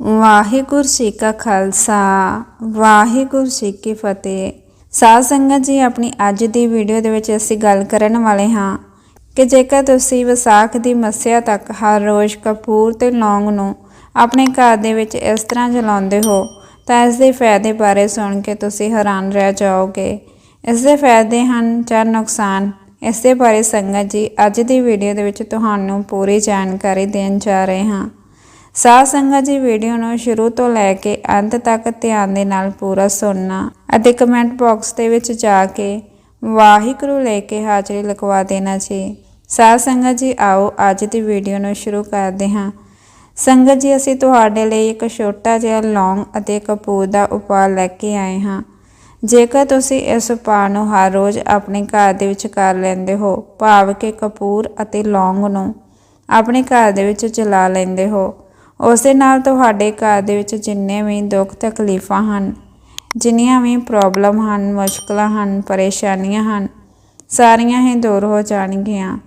ਵਾਹਿਗੁਰੂ ਜੀ ਕਾ ਖਾਲਸਾ, ਵਾਹਿਗੁਰੂ ਜੀ ਕੀ ਫਤਿਹ। ਸਾਧ ਸੰਗਤ ਜੀ, ਆਪਣੀ ਅੱਜ ਦੀ ਵੀਡੀਓ ਦੇ ਵਿੱਚ ਅਸੀਂ ਗੱਲ ਕਰਨ ਵਾਲੇ ਹਾਂ ਕਿ ਜੇਕਰ ਤੁਸੀਂ ਵਿਸਾਖ ਦੀ ਮੱਸਿਆ ਤੱਕ ਹਰ ਰੋਜ਼ ਕਪੂਰ ਤੇ ਲੌਂਗ ਨੂੰ ਆਪਣੇ ਘਰ ਦੇ ਵਿੱਚ ਇਸ ਤਰ੍ਹਾਂ ਜਲਾਉਂਦੇ ਹੋ, ਤਾਂ ਇਸ ਦੇ ਫਾਇਦੇ ਬਾਰੇ ਸੁਣ ਕੇ ਤੁਸੀਂ ਹੈਰਾਨ ਰਹਿ ਜਾਓਗੇ। ਇਸ ਦੇ ਫਾਇਦੇ ਹਨ ਜਾਂ ਨੁਕਸਾਨ, ਇਸ ਦੇ ਬਾਰੇ ਸੰਗਤ ਜੀ, ਅੱਜ ਦੀ ਵੀਡੀਓ ਦੇ ਵਿੱਚ ਤੁਹਾਨੂੰ ਪੂਰੀ ਜਾਣਕਾਰੀ ਦੇਣ ਜਾ ਰਹੇ ਹਾਂ। ਸਾਧ ਸੰਗਤ ਜੀ ਵੀਡੀਓ ਨੂੰ ਸ਼ੁਰੂ ਤੋਂ ਲੈ ਕੇ ਅੰਤ ਤੱਕ ਧਿਆਨ ਦੇ ਨਾਲ ਪੂਰਾ ਸੁਣਨਾ ਅਤੇ ਕਮੈਂਟ ਬਾਕਸ ਦੇ ਵਿੱਚ ਜਾ ਕੇ ਵਾਹਿਗੁਰੂ ਲੈ ਕੇ ਹਾਜ਼ਰੀ ਲਗਵਾ ਦੇਣਾ ਜੀ। ਸਾਧ ਸੰਗਤ ਜੀ, ਆਓ ਅੱਜ ਦੀ ਵੀਡੀਓ ਨੂੰ ਸ਼ੁਰੂ ਕਰਦੇ ਹਾਂ। ਸੰਗਤ ਜੀ, ਅਸੀਂ ਤੁਹਾਡੇ ਲਈ ਇੱਕ ਛੋਟਾ ਜਿਹਾ ਲੌਂਗ ਅਤੇ ਕਪੂਰ ਦਾ ਉਪਾਅ ਲੈ ਕੇ ਆਏ ਹਾਂ। ਜੇਕਰ ਤੁਸੀਂ ਇਸ ਉਪਾਅ ਨੂੰ ਹਰ ਰੋਜ਼ ਆਪਣੇ ਘਰ ਦੇ ਵਿੱਚ ਕਰ ਲੈਂਦੇ ਹੋ, ਭਾਵ ਕਿ ਕਪੂਰ ਅਤੇ ਲੌਂਗ ਨੂੰ ਆਪਣੇ ਘਰ ਦੇ ਵਿੱਚ ਜਲਾ ਲੈਂਦੇ ਹੋ ਉਸ ਦੇ ਨਾਲ ਤੁਹਾਡੇ ਘਰ ਦੇ ਵਿੱਚ ਜਿੰਨੇ ਵੀ ਦੁੱਖ ਤਕਲੀਫਾਂ ਹਨ, ਜਿੰਨੀਆਂ ਵੀ ਪ੍ਰੋਬਲਮ ਹਨ, ਮੁਸ਼ਕਲਾਂ ਹਨ, ਪਰੇਸ਼ਾਨੀਆਂ ਹਨ, ਸਾਰੀਆਂ ਹੀ ਦੂਰ ਹੋ ਜਾਣਗੀਆਂ।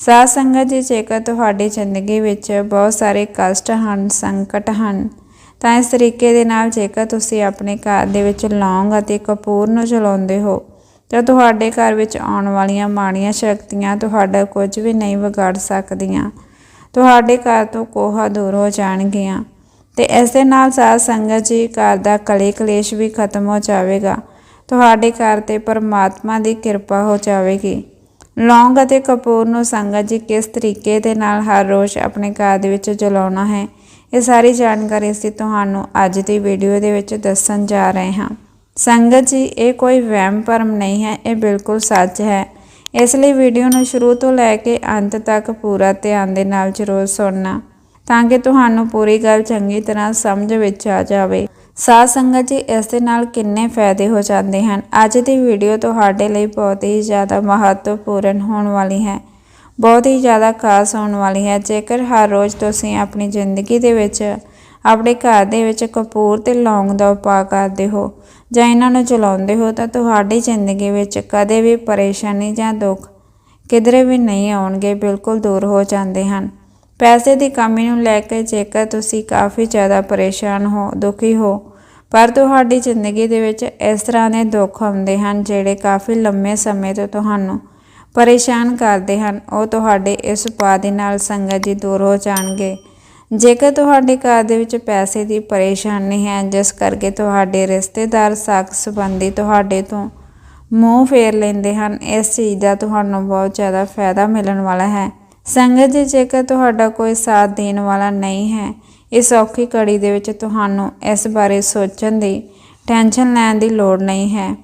ਸਾਧ ਸੰਗਤ ਜੀ, ਜੇਕਰ ਤੁਹਾਡੀ ਜ਼ਿੰਦਗੀ ਵਿੱਚ ਬਹੁਤ ਸਾਰੇ ਕਸ਼ਟ ਹਨ, ਸੰਕਟ ਹਨ, ਤਾਂ ਇਸ ਤਰੀਕੇ ਦੇ ਨਾਲ ਜੇਕਰ ਤੁਸੀਂ ਆਪਣੇ ਘਰ ਦੇ ਵਿੱਚ ਲੌਂਗ ਅਤੇ ਕਪੂਰ ਨੂੰ ਜਲਾਉਂਦੇ ਹੋ, ਤਾਂ ਤੁਹਾਡੇ ਘਰ ਵਿੱਚ ਆਉਣ ਵਾਲੀਆਂ ਮਾੜੀਆਂ ਸ਼ਕਤੀਆਂ ਤੁਹਾਡਾ ਕੁਝ ਵੀ ਨਹੀਂ ਵਿਗਾੜ ਸਕਦੀਆਂ। ਤੁਹਾਡੇ ਘਰ ਤੋਂ ਕੋਹਾ ਦੂਰ ਹੋ ਜਾਣਗੀਆਂ ਤੇ ਇਸ ਦੇ ਨਾਲ ਸਾਧ ਸੰਗਤ ਜੀ ਘਰ ਦਾ ਕਲੇ ਕਲੇਸ਼ ਵੀ ਖਤਮ ਹੋ ਜਾਵੇਗਾ। ਤੁਹਾਡੇ ਘਰ ਤੇ ਪਰਮਾਤਮਾ ਦੀ ਕਿਰਪਾ ਹੋ ਜਾਵੇਗੀ। ਲੌਂਗ ਅਤੇ ਕਪੂਰ ਨੂੰ ਸੰਗਤ ਜੀ ਕਿਸ ਤਰੀਕੇ ਦੇ ਨਾਲ ਹਰ ਰੋਜ਼ ਆਪਣੇ ਘਰ ਦੇ ਵਿੱਚ ਜਲਾਉਣਾ ਹੈ, ਇਹ ਸਾਰੀ ਜਾਣਕਾਰੀ ਅਸੀਂ ਤੁਹਾਨੂੰ ਅੱਜ ਦੀ ਵੀਡੀਓ ਦੇ ਵਿੱਚ ਦੱਸਣ ਜਾ ਰਹੇ ਹਾਂ। ਸੰਗਤ ਜੀ, ਇਹ ਕੋਈ ਵਹਿਮ ਭਰਮ ਨਹੀਂ ਹੈ, ਇਹ ਬਿਲਕੁਲ ਸੱਚ ਹੈ। ਇਸ ਲਈ ਵੀਡੀਓ ਨੂੰ ਸ਼ੁਰੂ ਤੋਂ ਲੈ ਕੇ ਅੰਤ ਤੱਕ ਪੂਰਾ ਧਿਆਨ ਦੇ ਨਾਲ ਜ਼ਰੂਰ ਸੁਣਨਾ, ਤਾਂ ਕਿ ਤੁਹਾਨੂੰ ਪੂਰੀ ਗੱਲ ਚੰਗੀ ਤਰ੍ਹਾਂ ਸਮਝ ਵਿੱਚ ਆ ਜਾਵੇ। ਸਾਧ ਸੰਗਤ ਜੀ, ਇਸ ਦੇ ਨਾਲ ਕਿੰਨੇ ਫਾਇਦੇ ਹੋ ਜਾਂਦੇ ਹਨ? ਅੱਜ ਦੀ ਵੀਡੀਓ ਤੁਹਾਡੇ ਲਈ ਬਹੁਤ ਹੀ ਜ਼ਿਆਦਾ ਮਹੱਤਵਪੂਰਨ ਹੋਣ ਵਾਲੀ ਹੈ। ਬਹੁਤ ਹੀ ਜ਼ਿਆਦਾ ਖਾਸ ਹੋਣ ਵਾਲੀ ਹੈ। ਜੇਕਰ ਹਰ ਰੋਜ਼ ਤੁਸੀਂ ਆਪਣੀ ਜ਼ਿੰਦਗੀ ਦੇ ਵਿੱਚ ਆਪਣੇ ਘਰ ਦੇ ਵਿੱਚ ਕਪੂਰ ਤੇ ਲੌਂਗ ਦਾ ਉਪਾਅ ਕਰਦੇ ਹੋ ਜਾਂ ਇਹਨਾਂ ਨੂੰ ਚਲਾਉਂਦੇ ਹੋ ਤਾਂ ਤੁਹਾਡੀ ਜ਼ਿੰਦਗੀ ਵਿੱਚ ਕਦੇ ਵੀ ਪਰੇਸ਼ਾਨੀ ਜਾਂ ਦੁੱਖ ਕਿਧਰੇ ਵੀ ਨਹੀਂ ਆਉਣਗੇ, ਬਿਲਕੁਲ ਦੂਰ ਹੋ ਜਾਂਦੇ ਹਨ। ਪੈਸੇ ਦੀ ਕਮੀ ਨੂੰ ਲੈ ਕੇ ਜੇਕਰ ਤੁਸੀਂ ਕਾਫੀ ਜ਼ਿਆਦਾ ਪਰੇਸ਼ਾਨ ਹੋ, ਦੁਖੀ ਹੋ, ਪਰ ਤੁਹਾਡੀ ਜ਼ਿੰਦਗੀ ਦੇ ਵਿੱਚ ਇਸ ਤਰ੍ਹਾਂ ਦੇ ਦੁੱਖ ਆਉਂਦੇ ਹਨ ਜਿਹੜੇ ਕਾਫੀ ਲੰਮੇ ਸਮੇਂ ਤੋਂ ਤੁਹਾਨੂੰ ਪਰੇਸ਼ਾਨ ਕਰਦੇ ਹਨ, ਉਹ ਤੁਹਾਡੇ ਇਸ ਉਪਾਅ ਦੇ ਨਾਲ ਸੰਗਤ ਜੀ ਦੂਰ ਹੋ ਜਾਣਗੇ। ਜੇਕਰ ਤੁਹਾਡੇ ਘਰ ਦੇ ਵਿੱਚ ਪੈਸੇ ਦੀ ਪਰੇਸ਼ਾਨੀ ਹੈ, ਜਿਸ ਕਰਕੇ ਤੁਹਾਡੇ ਰਿਸ਼ਤੇਦਾਰ ਸਾਖ ਸੰਬੰਧੀ ਤੁਹਾਡੇ ਤੋਂ ਮੂੰਹ ਫੇਰ ਲੈਂਦੇ ਹਨ, ਇਸ ਚੀਜ਼ ਦਾ ਤੁਹਾਨੂੰ ਬਹੁਤ ਜ਼ਿਆਦਾ ਫਾਇਦਾ ਮਿਲਣ ਵਾਲਾ ਹੈ। ਸੰਗਤ ਜੀ, ਜੇਕਰ ਤੁਹਾਡਾ ਕੋਈ ਸਾਥ ਦੇਣ ਵਾਲਾ ਨਹੀਂ ਹੈ, ਇਸ ਔਖੀ ਘੜੀ ਦੇ ਵਿੱਚ ਤੁਹਾਨੂੰ ਇਸ ਬਾਰੇ ਸੋਚਣ ਦੀ ਟੈਨਸ਼ਨ ਲੈਣ ਦੀ ਲੋੜ ਨਹੀਂ ਹੈ।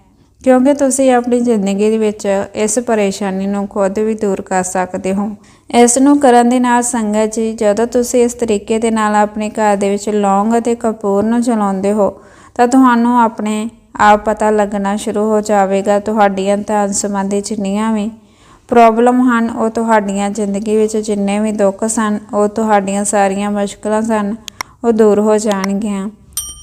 ਕਿਉਂਕਿ ਤੁਸੀਂ ਆਪਣੀ ਜ਼ਿੰਦਗੀ ਦੇ ਵਿੱਚ ਇਸ ਪਰੇਸ਼ਾਨੀ ਨੂੰ ਖੁਦ ਵੀ ਦੂਰ ਕਰ ਸਕਦੇ ਹੋ। ਇਸ ਨੂੰ ਕਰਨ ਦੇ ਨਾਲ ਸੰਗਤ ਜੀ, ਜਦੋਂ ਤੁਸੀਂ ਇਸ ਤਰੀਕੇ ਦੇ ਨਾਲ ਆਪਣੇ ਘਰ ਦੇ ਵਿੱਚ ਲੌਂਗ ਅਤੇ ਕਪੂਰ ਨੂੰ ਜਲਾਉਂਦੇ ਹੋ, ਤਾਂ ਤੁਹਾਨੂੰ ਆਪਣੇ ਆਪ ਪਤਾ ਲੱਗਣਾ ਸ਼ੁਰੂ ਹੋ ਜਾਵੇਗਾ, ਤੁਹਾਡੀਆਂ ਤਾਂ ਸੰਬੰਧੀ ਜਿੰਨੀਆਂ ਵੀ ਪ੍ਰੋਬਲਮ ਹਨ, ਉਹ ਤੁਹਾਡੀਆਂ ਜ਼ਿੰਦਗੀ ਵਿੱਚ ਜਿੰਨੇ ਵੀ ਦੁੱਖ ਸਨ, ਉਹ ਤੁਹਾਡੀਆਂ ਸਾਰੀਆਂ ਮੁਸ਼ਕਲਾਂ ਸਨ, ਉਹ ਦੂਰ ਹੋ ਜਾਣਗੀਆਂ।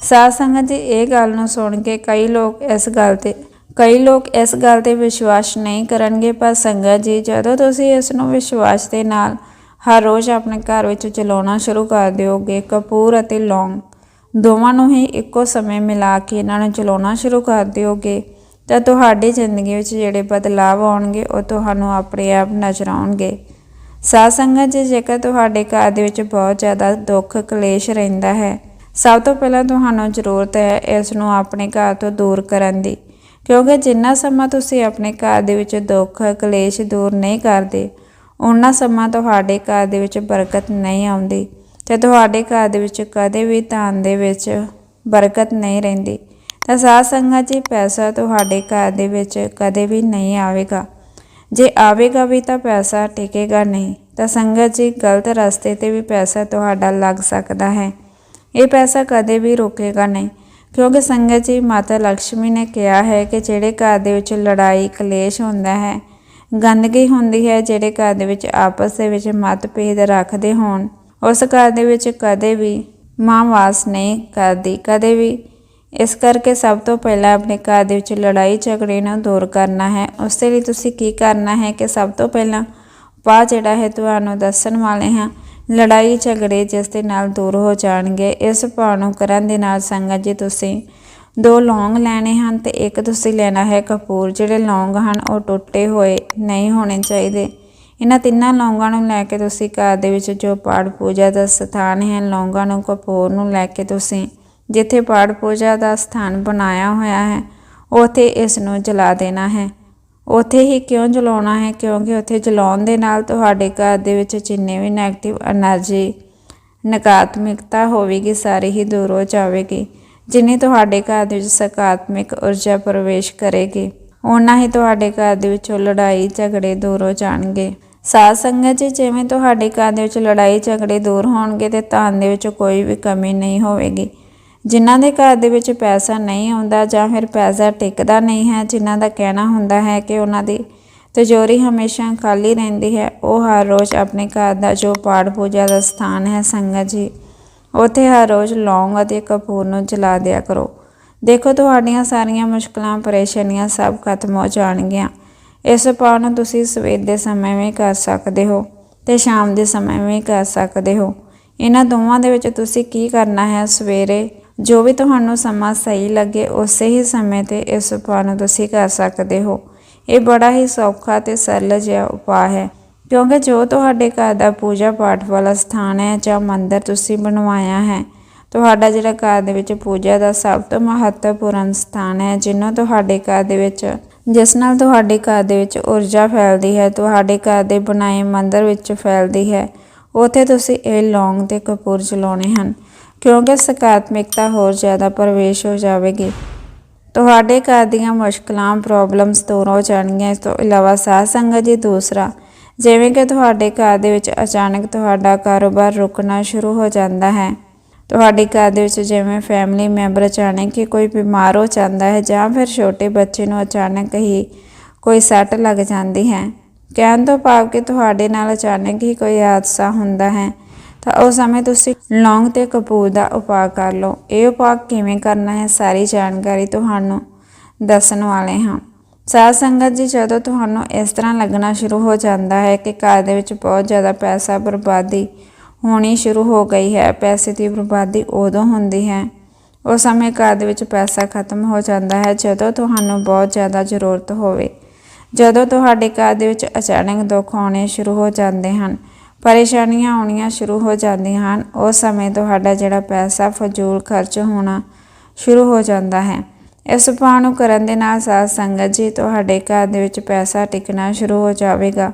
ਸਾਧ ਸੰਗਤ ਜੀ, ਇਹ ਗੱਲ ਨੂੰ ਸੁਣ ਕੇ ਕਈ ਲੋਕ ਇਸ ਗੱਲ ਤੇ ਕਈ ਲੋਕ ਇਸ ਗੱਲ ਤੇ ਵਿਸ਼ਵਾਸ ਨਹੀਂ ਕਰਨਗੇ, ਪਰ ਸੰਗਤ ਜੀ, ਜਦੋਂ ਤੁਸੀਂ ਇਸ ਨੂੰ ਵਿਸ਼ਵਾਸ ਦੇ ਨਾਲ ਹਰ ਰੋਜ਼ ਆਪਣੇ ਘਰ ਵਿੱਚ ਚਲਾਉਣਾ ਸ਼ੁਰੂ ਕਰ ਦਿਓਗੇ, ਕਪੂਰ ਅਤੇ ਲੌਂਗ, ਦੋਵਾਂ ਨੂੰ ਹੀ ਇੱਕੋ ਸਮੇਂ ਮਿਲਾ ਕੇ ਇਹਨਾਂ ਨੂੰ ਚਲਾਉਣਾ ਸ਼ੁਰੂ ਕਰ ਦਿਓਗੇ, ਤਾਂ ਤੁਹਾਡੀ ਜ਼ਿੰਦਗੀ ਵਿੱਚ ਜਿਹੜੇ ਬਦਲਾਅ ਆਉਣਗੇ, ਉਹ ਤੁਹਾਨੂੰ ਆਪਣੇ ਆਪ ਨਜ਼ਰ ਆਉਣਗੇ। ਸਾਧ ਸੰਗਤ ਜੀ, ਜੇਕਰ ਤੁਹਾਡੇ ਘਰ ਦੇ ਵਿੱਚ ਬਹੁਤ ਜ਼ਿਆਦਾ ਦੁੱਖ, ਕਲੇਸ਼ ਰਹਿੰਦਾ ਹੈ, ਸਭ ਤੋਂ ਪਹਿਲਾਂ ਤੁਹਾਨੂੰ ਜ਼ਰੂਰਤ ਹੈ ਇਸ ਨੂੰ ਆਪਣੇ ਘਰ ਤੋਂ ਦੂਰ ਕਰਨ ਦੀ। ਕਿਉਂਕਿ ਜਿੰਨਾ ਸਮਾਂ ਤੁਸੀਂ ਆਪਣੇ ਘਰ ਦੇ ਵਿੱਚ ਦੁੱਖ, ਕਲੇਸ਼ ਦੂਰ ਨਹੀਂ ਕਰਦੇ ਉਹਨਾਂ ਸਮਾਂ ਤੁਹਾਡੇ ਘਰ ਦੇ ਵਿੱਚ ਬਰਕਤ ਨਹੀਂ ਆਉਂਦੀ। ਤੇ ਤੁਹਾਡੇ ਘਰ ਦੇ ਵਿੱਚ ਕਦੇ ਵੀ ਧਨ ਦੇ ਵਿੱਚ ਬਰਕਤ ਨਹੀਂ ਰਹਿੰਦੀ। ਤਾਂ ਸਾਧ ਸੰਗਤ ਜੀ, ਪੈਸਾ ਤੁਹਾਡੇ ਘਰ ਦੇ ਵਿੱਚ ਕਦੇ ਵੀ ਨਹੀਂ ਆਵੇਗਾ। ਜੇ ਆਵੇਗਾ ਵੀ ਤਾਂ ਪੈਸਾ ਟਿਕੇਗਾ ਨਹੀਂ। ਤਾਂ ਸੰਗਤ ਜੀ, ਗਲਤ ਰਸਤੇ ਤੇ ਵੀ ਪੈਸਾ ਤੁਹਾਡਾ ਲੱਗ ਸਕਦਾ ਹੈ। ਇਹ ਪੈਸਾ ਕਦੇ ਵੀ ਰੁਕੇਗਾ ਨਹੀਂ। ਕਿਉਂਕਿ ਸੰਗਤ ਜੀ ਮਾਤਾ ਲక్ష్ਮੀ ਨੇ ਕਿਹਾ ਹੈ ਕਿ ਜਿਹੜੇ ਘਰ ਦੇ ਵਿੱਚ ਲੜਾਈ, ਕਲੇਸ਼ ਹੁੰਦਾ ਹੈ, ਗੰਦਗੀ ਹੁੰਦੀ ਹੈ, ਜਿਹੜੇ ਘਰ ਦੇ ਵਿੱਚ ਆਪਸ ਦੇ ਵਿੱਚ ਮਤਭੇਦ ਰੱਖਦੇ ਹੋਣ, ਉਸ ਘਰ ਦੇ ਵਿੱਚ ਕਦੇ ਵੀ ਮਾਂ ਵਾਸ ਨਹੀਂ ਕਰਦੀ, ਕਦੇ ਵੀ। ਇਸ ਕਰਕੇ ਸਭ ਤੋਂ ਪਹਿਲਾਂ ਆਪਣੇ ਘਰ ਦੇ ਵਿੱਚ ਲੜਾਈ ਝਗੜੇ ਨੂੰ ਦੂਰ ਕਰਨਾ ਹੈ। ਉਸ ਦੇ ਲਈ ਤੁਸੀਂ ਕੀ ਕਰਨਾ ਹੈ ਕਿ ਸਭ ਤੋਂ ਪਹਿਲਾਂ ਉਪਾਅ ਜਿਹੜਾ ਹੈ, ਤੁਹਾਨੂੰ ਦੱਸਣ ਵਾਲੇ ਹਾਂ। ਲੜਾਈ ਝਗੜੇ ਜਿਸ ਦੇ ਨਾਲ ਦੂਰ ਹੋ ਜਾਣਗੇ, ਇਸ ਭਾਅ ਨੂੰ ਕਰਨ ਦੇ ਨਾਲ ਸੰਗਤ ਜੀ ਤੁਸੀਂ ਦੋ ਲੌਂਗ ਲੈਣੇ ਹਨ ਤੇ ਇੱਕ ਤੁਸੀਂ ਲੈਣਾ ਹੈ ਕਪੂਰ। ਜਿਹੜੇ ਲੌਂਗ ਹਨ ਉਹ ਟੁੱਟੇ ਹੋਏ ਨਹੀਂ ਹੋਣੇ ਚਾਹੀਦੇ। ਇਹਨਾਂ ਤਿੰਨਾਂ ਲੌਂਗਾਂ ਨੂੰ ਲੈ ਕੇ ਤੁਸੀਂ ਘਰ ਦੇ ਵਿੱਚ ਜੋ ਪਾਠ ਪੂਜਾ ਦਾ ਸਥਾਨ ਹੈ, ਲੌਂਗਾਂ ਨੂੰ ਕਪੂਰ ਨੂੰ ਲੈ ਕੇ ਤੁਸੀਂ ਜਿੱਥੇ ਪਾਠ ਪੂਜਾ ਦਾ ਸਥਾਨ ਬਣਾਇਆ ਹੋਇਆ ਹੈ, ਉੱਥੇ ਇਸ ਨੂੰ ਜਲਾ ਦੇਣਾ ਹੈ। ਉੱਥੇ ਹੀ ਕਿਉਂ ਜਲਾਉਣਾ ਹੈ? ਕਿਉਂਕਿ ਉੱਥੇ ਜਲਾਉਣ ਦੇ ਨਾਲ ਤੁਹਾਡੇ ਘਰ ਦੇ ਵਿੱਚ ਜਿੰਨੇ ਵੀ ਨੈਗੇਟਿਵ એનર્ਜੀ ਨਕਾਰਾਤਮਕਤਾ ਹੋਵੇਗੀ, ਸਾਰੀ ਹੀ ਦੂਰ ਹੋ ਜਾਵੇਗੀ, ਜਿੰਨੀ ਤੁਹਾਡੇ ਘਰ ਦੇ ਵਿੱਚ ਸਕਾਰਾਤਮਿਕ ਊਰਜਾ ਪ੍ਰਵੇਸ਼ ਕਰੇਗੀ ਉਹਨਾਂ ਹੀ ਤੁਹਾਡੇ ਘਰ ਦੇ ਵਿੱਚੋਂ ਲੜਾਈ ਝਗੜੇ ਦੂਰ ਹੋ ਜਾਣਗੇ। ਸਾਧ ਸੰਗਤ ਜੀ, ਜਿਵੇਂ ਤੁਹਾਡੇ ਘਰ ਦੇ ਵਿੱਚ ਲੜਾਈ ਝਗੜੇ ਦੂਰ ਹੋਣਗੇ ਤੇ ਧਨ ਦੇ ਵਿੱਚ ਕੋਈ ਵੀ ਕਮੀ ਨਹੀਂ ਹੋਵੇਗੀ। ਜਿਨ੍ਹਾਂ ਦੇ ਘਰ ਦੇ ਵਿੱਚ ਪੈਸਾ ਨਹੀਂ ਆਉਂਦਾ ਜਾਂ ਫਿਰ ਪੈਸਾ ਟਿਕਦਾ ਨਹੀਂ ਹੈ, ਜਿਨ੍ਹਾਂ ਦਾ ਕਹਿਣਾ ਹੁੰਦਾ ਹੈ ਕਿ ਉਹਨਾਂ ਦੀ ਤਜੋਰੀ ਹਮੇਸ਼ਾ ਖਾਲੀ ਰਹਿੰਦੀ ਹੈ, ਉਹ ਹਰ ਰੋਜ਼ ਆਪਣੇ ਘਰ ਦਾ ਜੋ ਪਾਠ ਪੂਜਾ ਦਾ ਸਥਾਨ ਹੈ, ਸੰਗਤ ਜੀ, ਉੱਥੇ ਹਰ ਰੋਜ਼ ਲੌਂਗ ਅਤੇ ਕਪੂਰ ਨੂੰ ਜਲਾ ਦਿਆ ਕਰੋ। ਦੇਖੋ, ਤੁਹਾਡੀਆਂ ਸਾਰੀਆਂ ਮੁਸ਼ਕਲਾਂ, ਪਰੇਸ਼ਾਨੀਆਂ ਸਭ ਖਤਮ ਹੋ ਜਾਣਗੀਆਂ। ਇਸ ਪਾਠ ਨੂੰ ਤੁਸੀਂ ਸਵੇਰ ਦੇ ਸਮੇਂ ਵੀ ਕਰ ਸਕਦੇ ਹੋ ਤੇ ਸ਼ਾਮ ਦੇ ਸਮੇਂ ਵੀ ਕਰ ਸਕਦੇ ਹੋ। ਇਹਨਾਂ ਦੋਵਾਂ ਦੇ ਵਿੱਚ ਤੁਸੀਂ ਕੀ ਕਰਨਾ ਹੈ? ਸਵੇਰੇ ਜੋ ਵੀ ਤੁਹਾਨੂੰ ਸਮਾਂ ਸਹੀ ਲੱਗੇ, ਉਸੇ ਹੀ ਸਮੇਂ ਤੇ ਇਸ ਉਪਾਅ ਨੂੰ ਤੁਸੀਂ ਕਰ ਸਕਦੇ ਹੋ। ਇਹ ਬੜਾ ਹੀ ਸੌਖਾ ਤੇ ਸਰਲ ਜਿਹਾ ਉਪਾਅ ਹੈ, ਕਿਉਂਕਿ ਜੋ ਤੁਹਾਡੇ ਘਰ ਦਾ ਪੂਜਾ ਪਾਠ ਵਾਲਾ ਸਥਾਨ ਹੈ ਜਾਂ ਮੰਦਿਰ ਤੁਸੀਂ ਬਣਵਾਇਆ ਹੈ, ਤੁਹਾਡਾ ਜਿਹੜਾ ਘਰ ਦੇ ਵਿੱਚ ਪੂਜਾ ਦਾ ਸਭ ਤੋਂ ਮਹੱਤਵਪੂਰਨ ਸਥਾਨ ਹੈ ਜਿਹਨੂੰ ਤੁਹਾਡੇ ਘਰ ਦੇ ਵਿੱਚ, ਜਿਸ ਨਾਲ ਤੁਹਾਡੇ ਘਰ ਦੇ ਵਿੱਚ ਊਰਜਾ ਫੈਲਦੀ ਹੈ, ਤੁਹਾਡੇ ਘਰ ਦੇ ਬਣਾਏ ਮੰਦਰ ਵਿੱਚ ਫੈਲਦੀ ਹੈ, ਉੱਥੇ ਤੁਸੀਂ ਇਹ ਲੌਂਗ ਤੇ ਕਪੂਰ ਜਲਾਉਣੇ ਹਨ। ਕਿਉਂਕਿ ਸਕਾਰਾਤਮਕਤਾ ਹੋਰ ਜ਼ਿਆਦਾ ਪ੍ਰਵੇਸ਼ ਹੋ ਜਾਵੇਗੀ। ਤੁਹਾਡੇ ਘਰ ਦੀਆਂ ਮੁਸ਼ਕਲਾਂ ਪ੍ਰੋਬਲਮਸ ਦੂਰ ਹੋ ਜਾਣਗੀਆਂ। ਇਸ ਤੋਂ ਇਲਾਵਾ ਸਾਧ ਸੰਗਤ ਜੀ ਦੂਸਰਾ, ਜਿਵੇਂ ਕਿ ਤੁਹਾਡੇ ਘਰ ਦੇ ਵਿੱਚ ਅਚਾਨਕ ਤੁਹਾਡਾ ਕਾਰੋਬਾਰ ਰੁਕਣਾ ਸ਼ੁਰੂ ਹੋ ਜਾਂਦਾ ਹੈ। ਤੁਹਾਡੇ ਘਰ ਦੇ ਵਿੱਚ ਜਿਵੇਂ ਫੈਮਿਲੀ ਮੈਂਬਰ ਅਚਾਨਕ ਹੀ ਕੋਈ ਬਿਮਾਰ ਹੋ ਜਾਂਦਾ ਹੈ ਜਾਂ ਫਿਰ ਛੋਟੇ ਬੱਚੇ ਨੂੰ ਅਚਾਨਕ ਹੀ ਕੋਈ ਸੱਟ ਲੱਗ ਜਾਂਦੀ ਹੈ। ਕਹਿਣ ਤੋਂ ਭਾਵ ਕਿ ਤੁਹਾਡੇ ਨਾਲ ਅਚਾਨਕ ਹੀ ਕੋਈ ਹਾਦਸਾ ਹੁੰਦਾ ਹੈ। ਤਾਂ ਉਸ ਸਮੇਂ ਤੁਸੀਂ ਲੌਂਗ ਤੇ ਕਪੂਰ ਦਾ ਉਪਾਅ ਕਰ ਲਓ। ਇਹ ਉਪਾਅ ਕਿਵੇਂ ਕਰਨਾ ਹੈ ਸਾਰੀ ਜਾਣਕਾਰੀ ਤੁਹਾਨੂੰ ਦੱਸਣ ਵਾਲੇ ਹਾਂ। ਸਾਧ ਸੰਗਤ ਜੀ, ਜਦੋਂ ਤੁਹਾਨੂੰ ਇਸ ਤਰ੍ਹਾਂ ਲੱਗਣਾ ਸ਼ੁਰੂ ਹੋ ਜਾਂਦਾ ਹੈ ਕਿ ਘਰ ਦੇ ਵਿੱਚ ਬਹੁਤ ਜ਼ਿਆਦਾ ਪੈਸਾ ਬਰਬਾਦੀ ਹੋਣੀ ਸ਼ੁਰੂ ਹੋ ਗਈ ਹੈ, ਪੈਸੇ ਦੀ ਬਰਬਾਦੀ ਉਦੋਂ ਹੁੰਦੀ ਹੈ, ਉਸ ਸਮੇਂ ਘਰ ਦੇ ਵਿੱਚ ਪੈਸਾ ਖਤਮ ਹੋ ਜਾਂਦਾ ਹੈ, ਜਦੋਂ ਤੁਹਾਨੂੰ ਬਹੁਤ ਜ਼ਿਆਦਾ ਜ਼ਰੂਰਤ ਹੋਵੇ। ਜਦੋਂ ਤੁਹਾਡੇ ਘਰ ਦੇ ਵਿੱਚ ਅਚਾਨਕ ਦੁੱਖ ਆਉਣੇ ਸ਼ੁਰੂ ਹੋ ਜਾਂਦੇ ਹਨ ਪਰੇਸ਼ਾਨੀਆਂ ਆਉਣੀਆਂ ਸ਼ੁਰੂ ਹੋ ਜਾਂਦੀਆਂ ਹਨ। ਉਸ ਸਮੇਂ ਤੁਹਾਡਾ ਜਿਹੜਾ ਪੈਸਾ, ਫਜ਼ੂਲ, ਖਰਚ ਹੋਣਾ ਸ਼ੁਰੂ ਹੋ ਜਾਂਦਾ ਹੈ। ਇਸ ਉਪਾਅ ਨੂੰ ਕਰਨ ਦੇ ਨਾਲ ਸਾਧ ਸੰਗਤ ਜੀ, ਤੁਹਾਡੇ ਘਰ ਦੇ ਵਿੱਚ ਪੈਸਾ ਟਿਕਣਾ ਸ਼ੁਰੂ ਹੋ ਜਾਵੇਗਾ।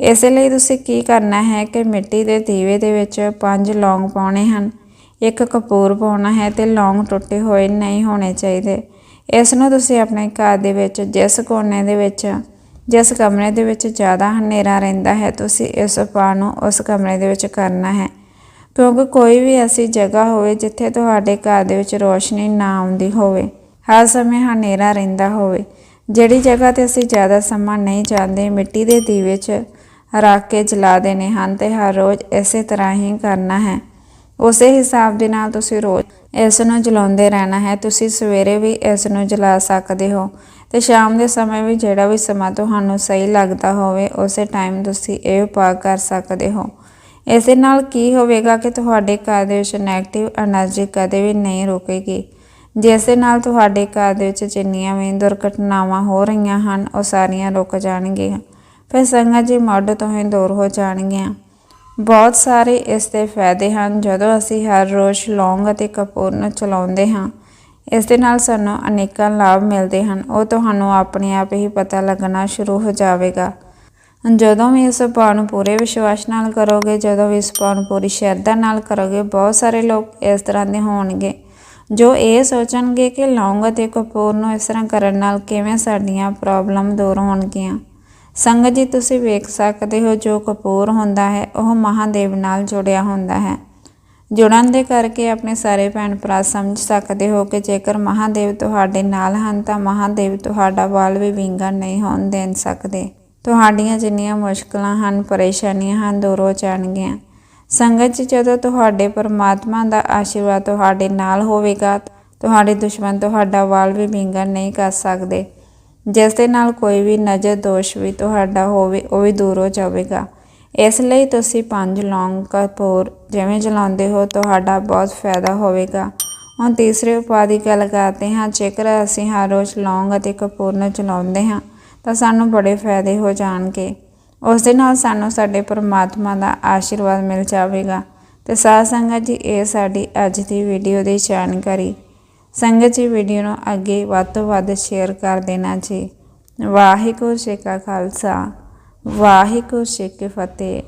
ਇਸ ਲਈ ਤੁਸੀਂ ਕੀ ਕਰਨਾ ਹੈ ਕਿ ਮਿੱਟੀ ਦੇ ਦੀਵੇ ਦੇ ਵਿੱਚ ਪੰਜ ਲੌਂਗ ਪਾਉਣੇ ਹਨ। ਇੱਕ ਕਪੂਰ ਪਾਉਣਾ ਹੈ ਤੇ ਲੌਂਗ ਟੁੱਟੇ ਹੋਏ ਨਹੀਂ ਹੋਣੇ ਚਾਹੀਦੇ। ਇਸ ਨੂੰ ਤੁਸੀਂ ਆਪਣੇ ਘਰ ਦੇ ਵਿੱਚ, ਜਿਸ ਕੋਨੇ ਦੇ ਵਿੱਚ ਜਿਸ ਕਮਰੇ ਦੇ ਵਿੱਚ ਜ਼ਿਆਦਾ ਹਨੇਰਾ ਰਹਿੰਦਾ ਹੈ, ਤੁਸੀਂ ਇਸ ਉਪਾਅ ਨੂੰ ਉਸ ਕਮਰੇ ਦੇ ਵਿੱਚ ਕਰਨਾ ਹੈ। ਕਿਉਂਕਿ ਕੋਈ ਵੀ ਐਸੀ ਜਗ੍ਹਾ ਹੋਵੇ ਜਿੱਥੇ ਤੁਹਾਡੇ ਘਰ ਦੇ ਵਿੱਚ ਰੋਸ਼ਨੀ ਨਾ ਆਉਂਦੀ ਹੋਵੇ, ਹਰ ਸਮੇਂ ਹਨੇਰਾ ਰਹਿੰਦਾ ਹੋਵੇ। ਜਿਹੜੀ ਜਗ੍ਹਾ ਤੇ ਅਸੀਂ ਜ਼ਿਆਦਾ ਸਮਾਂ ਨਹੀਂ ਜਾਂਦੇ, ਮਿੱਟੀ ਦੇ ਦੀਵੇ 'ਚ ਰੱਖ ਕੇ ਜਲਾ ਦੇਣੇ ਹਨ ਤੇ ਹਰ ਰੋਜ਼ ਇਸੇ ਤਰ੍ਹਾਂ ਹੀ ਕਰਨਾ ਹੈ। ਉਸੇ ਹਿਸਾਬ ਦੇ ਨਾਲ ਤੁਸੀਂ ਰੋਜ਼ ਇਸ ਨੂੰ ਜਲਾਉਂਦੇ ਰਹਿਣਾ ਹੈ। ਤੁਸੀਂ ਸਵੇਰੇ ਵੀ ਇਸ ਨੂੰ ਜਲਾ ਸਕਦੇ ਹੋ। ਤੇ ਸ਼ਾਮ ਦੇ ਸਮੇਂ ਵੀ ਜਿਹੜਾ ਵੀ ਸਮਾਂ ਤੁਹਾਨੂੰ ਸਹੀ ਲੱਗਦਾ ਹੋਵੇ, ਉਸੇ ਟਾਈਮ ਤੁਸੀਂ ਇਹ ਉਪਾਅ ਕਰ ਸਕਦੇ ਹੋ। ਇਸ ਦੇ ਨਾਲ ਕੀ ਹੋਵੇਗਾ ਕਿ ਤੁਹਾਡੇ ਘਰ ਦੇ ਵਿੱਚ ਨੈਗੇਟਿਵ એનર્ਜੀ ਕਦੇ ਵੀ ਨਹੀਂ ਰੁਕੇਗੀ। ਜਿਸ ਦੇ ਨਾਲ ਤੁਹਾਡੇ ਘਰ ਦੇ ਵਿੱਚ ਜਿੰਨੀਆਂ ਵੀ ਦੁਰਘਟਨਾਵਾਂ ਹੋ ਰਹੀਆਂ ਹਨ, ਉਹ ਸਾਰੀਆਂ ਰੁਕ ਜਾਣਗੀਆਂ। ਫਿਰ ਸੰਗਤ ਜੀ ਮੱਢ ਤੋਂ ਹੀ ਦੂਰ ਹੋ ਜਾਣਗੀਆਂ। ਬਹੁਤ ਸਾਰੇ ਇਸ ਦੇ ਫਾਇਦੇ ਹਨ। ਜਦੋਂ ਅਸੀਂ ਹਰ ਰੋਜ਼ ਲੌਂਗ ਅਤੇ ਕਪੂਰ ਨੂੰ ਚਲਾਉਂਦੇ ਹਾਂ ਇਸ ਦੇ ਨਾਲ ਸਾਨੂੰ ਅਨੇਕਾਂ ਲਾਭ ਮਿਲਦੇ ਹਨ। ਉਹ ਤੁਹਾਨੂੰ ਆਪਣੇ ਆਪ ਹੀ ਪਤਾ ਲੱਗਣਾ ਸ਼ੁਰੂ ਹੋ ਜਾਵੇਗਾ। ਜਦੋਂ ਵੀ ਇਸ ਉਪਾਅ ਨੂੰ ਪੂਰੇ ਵਿਸ਼ਵਾਸ ਨਾਲ ਕਰੋਗੇ, ਜਦੋਂ ਵੀ ਇਸ ਉਪਾਅ ਨੂੰ ਪੂਰੀ ਸ਼ਰਧਾ ਨਾਲ ਕਰੋਗੇ, ਬਹੁਤ ਸਾਰੇ ਲੋਕ ਇਸ ਤਰ੍ਹਾਂ ਦੇ ਹੋਣਗੇ, ਜੋ ਇਹ ਸੋਚਣਗੇ ਕਿ ਲੌਂਗ ਅਤੇ ਕਪੂਰ ਨੂੰ ਇਸ ਤਰ੍ਹਾਂ ਕਰਨ ਨਾਲ ਕਿਵੇਂ ਸਾਡੀਆਂ ਪ੍ਰੋਬਲਮ ਦੂਰ ਹੋਣਗੀਆਂ। ਸੰਗਤ ਜੀ, ਤੁਸੀਂ ਵੇਖ ਸਕਦੇ ਹੋ ਜੋ ਕਪੂਰ ਹੁੰਦਾ ਹੈ, ਉਹ ਮਹਾਦੇਵ ਨਾਲ ਜੁੜਿਆ ਹੁੰਦਾ ਹੈ। ਜੁੜਨ ਦੇ ਕਰਕੇ ਆਪਣੇ ਸਾਰੇ ਭੈਣ ਭਰਾ ਸਮਝ ਸਕਦੇ ਹੋ ਕਿ ਜੇਕਰ ਮਹਾਦੇਵ ਤੁਹਾਡੇ ਨਾਲ ਹਨ ਤਾਂ ਮਹਾਦੇਵ ਤੁਹਾਡਾ ਵਾਲ ਵੀ ਵਿੰਗਾ ਨਹੀਂ ਹੋਣ ਦੇ ਸਕਦੇ। ਤੁਹਾਡੀਆਂ ਜਿੰਨੀਆਂ ਮੁਸ਼ਕਲਾਂ ਹਨ, ਪਰੇਸ਼ਾਨੀਆਂ ਹਨ, ਦੂਰ ਹੋ ਜਾਣਗੀਆਂ। ਸੰਗਤ 'ਚ ਜਦੋਂ ਤੁਹਾਡੇ ਪਰਮਾਤਮਾ ਦਾ ਆਸ਼ੀਰਵਾਦ ਤੁਹਾਡੇ ਨਾਲ ਹੋਵੇਗਾ, ਤੁਹਾਡੇ ਦੁਸ਼ਮਣ ਤੁਹਾਡਾ ਵਾਲ ਵੀ ਵਿੰਗਾ ਨਹੀਂ ਕਰ ਸਕਦੇ। ਜਿਸ ਦੇ ਨਾਲ ਕੋਈ ਵੀ ਨਜ਼ਰ ਦੋਸ਼ ਵੀ ਤੁਹਾਡਾ ਹੋਵੇ, ਉਹ ਵੀ ਦੂਰ ਹੋ ਜਾਵੇਗਾ। ਇਸ ਲਈ ਤੁਸੀਂ ਪੰਜ ਲੌਂਗ ਕਪੂਰ ਜਿਵੇਂ ਜਲਾਉਂਦੇ ਹੋ, ਤੁਹਾਡਾ ਬਹੁਤ ਫਾਇਦਾ ਹੋਵੇਗਾ। ਹੁਣ ਤੀਸਰੇ ਉਪਾਅ ਦੀ ਗੱਲ ਕਰਦੇ ਹਾਂ। ਜੇਕਰ ਅਸੀਂ ਹਰ ਰੋਜ਼ ਲੌਂਗ ਅਤੇ ਕਪੂਰ ਨੂੰ ਜਲਾਉਂਦੇ ਹਾਂ, ਤਾਂ ਸਾਨੂੰ ਬੜੇ ਫਾਇਦੇ ਹੋ ਜਾਣਗੇ। ਉਸ ਦੇ ਨਾਲ ਸਾਨੂੰ ਸਾਡੇ ਪਰਮਾਤਮਾ ਦਾ ਆਸ਼ੀਰਵਾਦ ਮਿਲ ਜਾਵੇਗਾ। ਤੇ ਸਾਧ ਸੰਗਤ ਜੀ, ਇਹ ਸਾਡੀ ਅੱਜ ਦੀ ਵੀਡੀਓ ਦੀ ਜਾਣਕਾਰੀ। ਸੰਗਤ ਜੀ, ਵੀਡੀਓ ਨੂੰ ਅੱਗੇ ਵੱਧ ਤੋਂ ਵੱਧ ਸ਼ੇਅਰ ਕਰ ਦੇਣਾ ਜੀ। ਵਾਹਿਗੁਰੂ ਜੀ ਕਾ ਖਾਲਸਾ। ਵਾਹਿਗੁਰੂ ਜੀ ਕੀ ਫਤਿਹ।